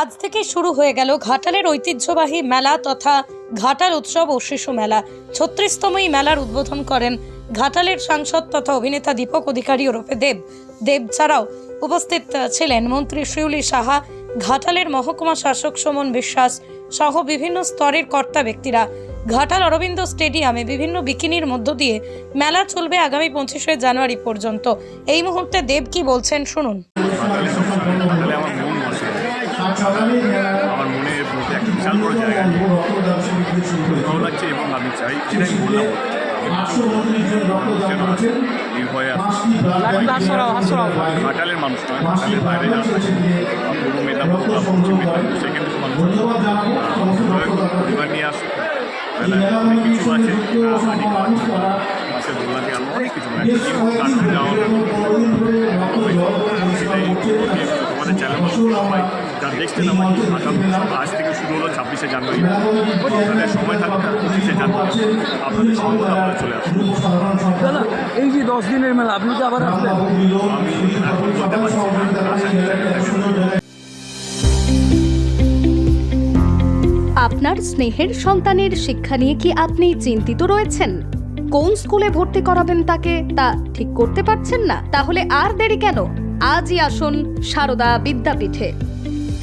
আজ থেকে শুরু হয়ে গেল ঘাটালের ঐতিহ্যবাহী মেলা তথা ঘাটাল উৎসব ও শিশু মেলা। ছত্রিশতম এই মেলার উদ্বোধন করেন ঘাটালের সাংসদ তথা অভিনেতা দীপক অধিকারী ওরফে দেব। দেব ছাড়াও উপস্থিত ছিলেন মন্ত্রী শিউলি সাহা, ঘাটালের মহকুমা শাসক সুমন বিশ্বাস সহ বিভিন্ন স্তরের কর্তা ব্যক্তিরা। ঘাটাল অরবিন্দ স্টেডিয়ামে বিভিন্ন বিকিনির মধ্য দিয়ে মেলা চলবে আগামী পঁচিশে জানুয়ারি পর্যন্ত। এই মুহূর্তে দেব কি বলছেন শুনুন ঘাটালে সবসময় ঘাটালে আমার মন বসে আমার মধ্যে একটা বিশাল বড় জায়গা ভালো লাগছে এবং আমি চাই আমি বললাম। যেন। ঘাটালের মানুষ নয় ঘাটালের বাইরে থাকে পূর্ব মেদিনীপুর বা পশ্চিম মেদিনীপুর সেখান থেকে মানুষ পরিবার নিয়ে আসে অনেক কিছু আছে হাঁড়ি মাছের থেকে অনেক কিছু মানে যাওয়া দেখছেন আমার আগামী আজ থেকে শুরু হলো ছাব্বিশে জানুয়ারি। আপনাদের সময় থাকবে পঁচিশে জানুয়ারি। আপনাদের সময় মতো আপনারা চলে আসুন দাদা এই যে দশ দিনের মেলা আপনি কি আবার আসবেন আমি এখন বলতে পারছি আপনার স্নেহের সন্তানের শিক্ষা নিয়ে কি আপনি চিন্তিত রয়েছেন? কোন স্কুলে ভর্তি করাবেন তাকে তা ঠিক করতে পারছেন না? তাহলে আর দেরি কেন? আজই আসুন সারদা বিদ্যাপীঠে।